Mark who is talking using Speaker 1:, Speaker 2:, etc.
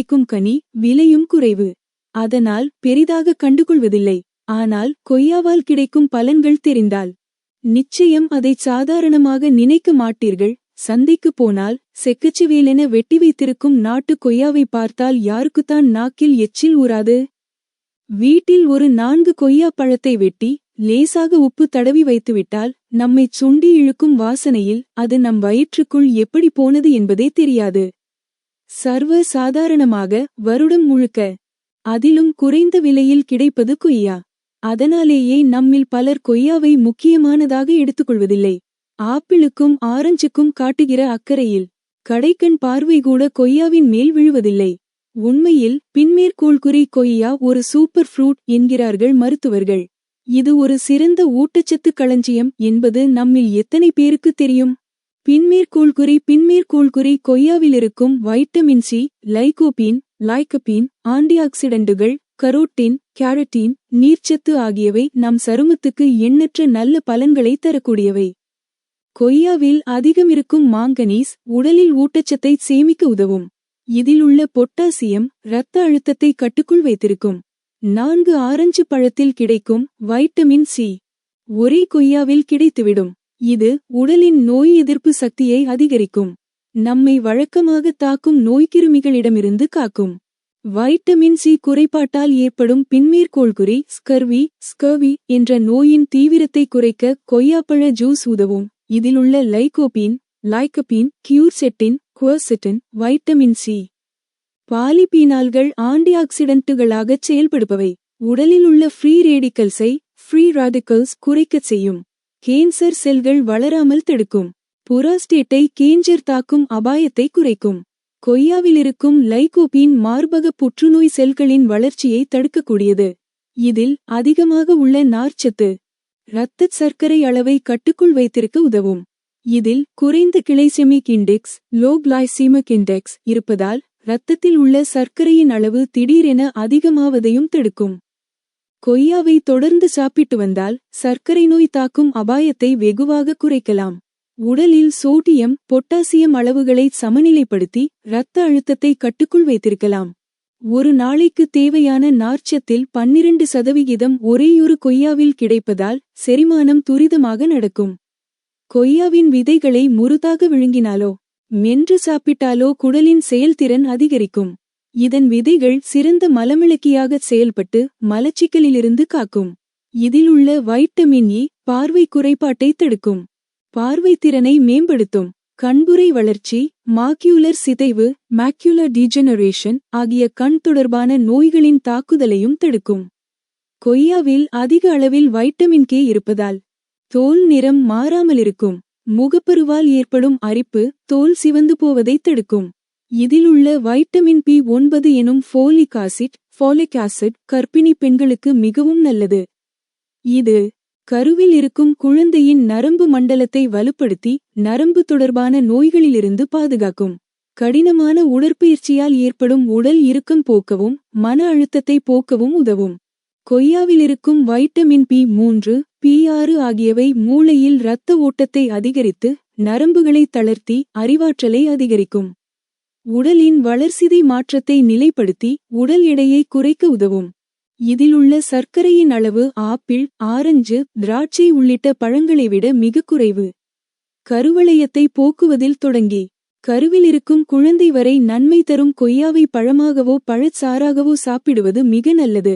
Speaker 1: கிடைக்கும் கனி விலையும் குறைவு. அதனால் பெரிதாக கண்டுகொள்வதில்லை. ஆனால் கொய்யாவால் கிடைக்கும் பலன்கள் தெரிந்தால். நிச்சயம் அதைச் சாதாரணமாக நினைக்க மாட்டீர்கள். சந்தைக்கு போனால் செக்கச்சிவேலென வெட்டி வைத்திருக்கும் நாட்டு கொய்யாவை பார்த்தால் யாருக்குத்தான் நாக்கில் எச்சில் ஊறாது? வீட்டில் ஒரு நான்கு கொய்யா பழத்தை வெட்டி லேசாக உப்பு தடவி வைத்துவிட்டால் நம்மைச் சுண்டி இழுக்கும் வாசனையில் அது நம் வயிற்றுக்குள் எப்படி போனது என்பதே தெரியாது. சர்வ சாதாரணமாக வருடம் முழுக்க அதிலும் குறைந்த விலையில் கிடைப்பது கொய்யா. அதனாலேயே நம்மில் பலர் கொய்யாவை முக்கியமானதாக எடுத்துக்கொள்வதில்லை. ஆப்பிளுக்கும் ஆரஞ்சுக்கும் காட்டுகிற அக்கறையில் கடைக்கண் பார்வை கூட கொய்யாவின் மேல் விழுவதில்லை. உண்மையில் பின்மேற்கோள்குறி கொய்யா ஒரு சூப்பர் ஃப்ரூட் என்கிறார்கள் மருத்துவர்கள். இது ஒரு சிறந்த ஊட்டச்சத்து களஞ்சியம் என்பது நம்மில் எத்தனை பேருக்கு தெரியும்? பின்மீர்கூழ்குறி பின்மேற்கோள்குறி கொய்யாவிலிருக்கும் வைட்டமின் சி லைகோபீன் லைக்கபீன் ஆன்டிஆக்சிடென்ட்டுகள் கரோட்டின் கேரட்டின் நீர்ச்சத்து ஆகியவை நம் சருமத்துக்கு எண்ணற்ற நல்ல பலன்களை தரக்கூடியவை. கொய்யாவில் அதிகமிருக்கும் மாங்கனீஸ் உடலில் ஊட்டச்சத்தை சேமிக்க உதவும். இதில் உள்ள பொட்டாசியம் இரத்த அழுத்தத்தை கட்டுக்குள் வைத்திருக்கும். நான்கு ஆரஞ்சு பழத்தில் கிடைக்கும் வைட்டமின் சி. ஒரே கொய்யாவில் கிடைத்துவிடும். இது உடலின் நோய் எதிர்ப்பு சக்தியை அதிகரிக்கும். நம்மை வழக்கமாக தாக்கும் நோய்க்கிருமிகளிடமிருந்து காக்கும். வைட்டமின் சி குறைபாட்டால் ஏற்படும் பின்மேற்கோள்குறி ஸ்கர்வி ஸ்கர்வி என்ற நோயின் தீவிரத்தை குறைக்க கொய்யாப்பழ ஜூஸ் உதவும். இதிலுள்ள lycopene lycopene quercetin quercetin vitamin C. பாலிபீனால்கள் ஆன்டிஆக்சிடென்ட்டுகளாகச் செயல்படுபவை. உடலில் உள்ள ஃப்ரீ ரேடிக்கல்ஸை ஃப்ரீ ராடிக்கல்ஸ் குறைக்கச் செய்யும். கேன்சர் செல்கள் வளராமல் தடுக்கும். புராஸ்டேட்டை கேஞ்சர் தாக்கும் அபாயத்தை குறைக்கும். கொய்யாவிலிருக்கும் லைகோபின் மார்பக புற்றுநோய் செல்களின் வளர்ச்சியை தடுக்கக்கூடியது. இதில் அதிகமாக உள்ள நார்ச்சத்து இரத்தச் சர்க்கரை அளவை கட்டுக்குள் வைத்திருக்க உதவும். இதில் குறைந்த glycemic index low glycemic index இருப்பதால் இரத்தத்தில் உள்ள சர்க்கரையின் அளவு திடீரென அதிகமாவதையும் தடுக்கும். கொய்யாவை தொடர்ந்து சாப்பிட்டு வந்தால் சர்க்கரை நோய் தாக்கும் அபாயத்தை வெகுவாக குறைக்கலாம். உடலில் சோடியம் பொட்டாசியம் அளவுகளை சமநிலைப்படுத்தி இரத்த அழுத்தத்தை கட்டுக்குள் வைத்திருக்கலாம். ஒரு நாளைக்கு தேவையான நார்ச்சத்தில் பன்னிரண்டு சதவிகிதம் ஒரேயொரு கொய்யாவில் கிடைப்பதால் செரிமானம் துரிதமாக நடக்கும். கொய்யாவின் விதைகளை முறுதாக விழுங்கினாலோ மென்று சாப்பிட்டாலோ குடலின் செயல்திறன் அதிகரிக்கும். இதன் விதைகள் சிறந்த மலமிளக்கியாகச் செயல்பட்டு மலச்சிக்கலிலிருந்து காக்கும். இதிலுள்ள வைட்டமின் இ பார்வை குறைபாட்டை தடுக்கும். பார்வைத்திறனை மேம்படுத்தும். கண்புரை வளர்ச்சி மாக்யூலர் சிதைவு மேக்யூலர் டீஜெனரேஷன் ஆகிய கண் தொடர்பான நோய்களின் தாக்குதலையும் தடுக்கும். கொய்யாவில் அதிக அளவில் வைட்டமின் கே இருப்பதால் தோல் நிறம் மாறாமலிருக்கும். முகப்பருவால் ஏற்படும் அரிப்பு தோல் சிவந்து போவதை தடுக்கும். இதிலுள்ள வைட்டமின் பி ஒன்பது எனும் ஃபோலிக் ஆசிட் ஃபாலிக் ஆசிட் கர்ப்பிணி பெண்களுக்கு மிகவும் நல்லது. இது கருவில் இருக்கும் குழந்தையின் நரம்பு மண்டலத்தை வலுப்படுத்தி நரம்பு தொடர்பான நோய்களிலிருந்து பாதுகாக்கும். கடினமான உடற்பயிற்சியால் ஏற்படும் உடல் இறுக்கம் போக்கவும் மன அழுத்தத்தை போக்கவும் உதவும். கொய்யாவில் இருக்கும் வைட்டமின் பி மூன்று பி ஆறு ஆகியவை மூளையில் இரத்த ஓட்டத்தை அதிகரித்து நரம்புகளை தளர்த்தி அறிவாற்றலை அதிகரிக்கும். உடலின் வளர்சிதை மாற்றத்தை நிலைப்படுத்தி உடல் எடையை குறைக்க உதவும். இதிலுள்ள சர்க்கரையின் அளவு ஆப்பிள் ஆரஞ்சு திராட்சை உள்ளிட்ட பழங்களை விட மிக குறைவு. கருவளையத்தை போக்குவதில் தொடங்கி கருவில் இருக்கும் குழந்தை வரை நன்மை தரும் கொய்யாவை பழமாகவோ பழச்சாராகவோ சாப்பிடுவது மிக நல்லது.